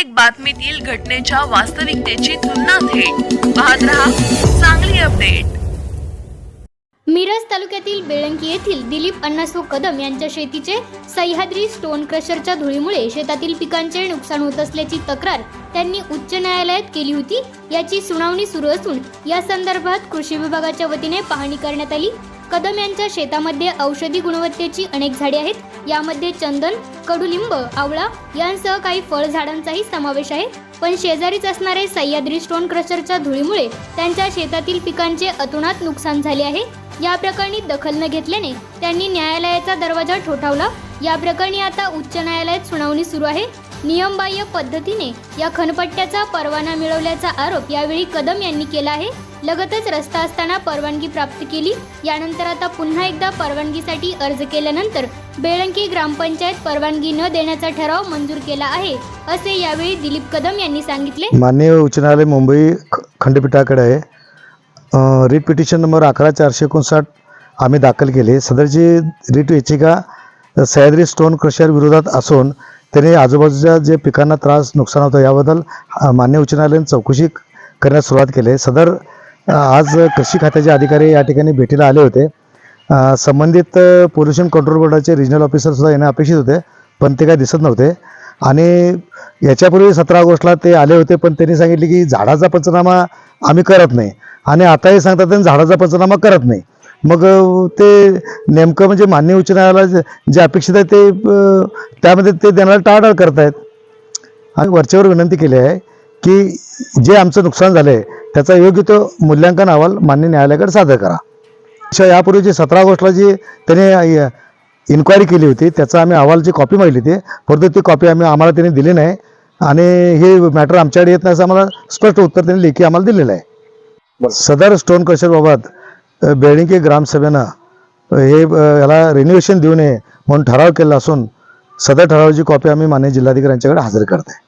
प्रत्येक बातमीतील घटनेच्या वास्तविकतेची तुलना थेट. पाहत रहा चांगली अपडेट. मिरज तालुक्यातील बेळंकी येथील दिलीप अण्णासो कदम यांच्या शेतीचे सह्याद्री स्टोन क्रशरच्या धुळीमुळे शेतातील पिकांचे नुकसान होत असल्याची तक्रार त्यांनी उच्च न्यायालयात केली होती. याची सुनावणी सुरू असून या संदर्भात कृषी विभागाच्या वतीने पाहणी करण्यात आली. कदम यांच्या शेतामध्ये औषधी गुणवत्तेची अनेक झाडे आहेत. यामध्ये चंदन कडुलिंब आवळा यांसह काही फळझाडांचाही समावेश आहे. पण शेजारीच असणारे सह्याद्री स्टोन क्रशरच्या धुळीमुळे त्यांच्या शेतातील पिकांचे अतोनात नुकसान झाले आहे. या प्रकरणी दखल न घेतल्याने त्यांनी न्यायालयाचा दरवाजा ठोठावला. या प्रकरणी आता उच्च न्यायालयात सुनावणी सुरू आहे. नियमबाह्य पद्धतीने या खनपट्ट्याचा परवाना मिळवल्याचा आरोप यावेळी कदम यांनी केला आहे. लगतच रस्ता असताना परवानगी प्राप्त केली. यानंतर आता पुन्हा एकदा परवानगीसाठी अर्ज केल्यानंतर बेळंकी ग्रामपंचायत परवानगी न देण्याचा ठराव मंजूर केला आहे असे यावेळी दिलीप कदम यांनी सांगितले. माननीय उच्च न्यायालय मुंबई ख- खंडपीठाकडे आहे रिट पिटिशन नंबर अकरा चारशे एकोणसाठ आम्ही दाखल केले. सदरची रिट याचिका सह्याद्री स्टोन क्रशर विरोधात असून त्याने आजूबाजूच्या जे पिकांना त्रास नुकसान होतं याबद्दल मान्य उच्च न्यायालयाने चौकशी करण्यास सुरुवात केली. आहे. सदर आज कृषी खात्याचे अधिकारी या ठिकाणी भेटीला आले होते. संबंधित पोल्युशन कंट्रोल बोर्डाचे रिजनल ऑफिसरसुद्धा येणं येणे अपेक्षित होते पण ते काय दिसत नव्हते. आणि याच्यापूर्वी सतरा ऑगस्टला ते आले होते पण त्यांनी सांगितले की झाडाचा पंचनामा आम्ही करत नाही. आणि आताही सांगतात त्यांनी झाडाचा पंचनामा करत नाही. मग ते नेमकं म्हणजे मान्य उच्च न्यायालयाला जे- जे अपेक्षित आहे ते त्यामध्ये ते देण्याला टाळाटाळ करत आहेत आणि वरच्यावर विनंती केली आहे की जे आमचं नुकसान झालं आहे त्याचा योग्य तो मूल्यांकन अहवाल मान्य न्यायालयाकडे सादर करा. अशा यापूर्वी जी सतरा ऑगस्टला जी त्याने इन्क्वायरी केली होती त्याचा आम्ही अहवालची कॉपी मागली होती परंतु ती कॉपी आम्ही आम्हाला त्यांनी दिली नाही. आणि हे मॅटर आमच्याकडे येत नाही असं आम्हाला स्पष्ट उत्तर त्यांनी लेखी आम्हाला दिलेलं आहे. सदर स्टोन क्रशरबाबत बेळिंगे ग्रामसभेनं हे याला रिन्युएशन देऊ नये म्हणून ठराव केला असून सदर ठरावाची कॉपी आम्ही मान्य जिल्हाधिकाऱ्यांच्याकडे हजर करत आहे.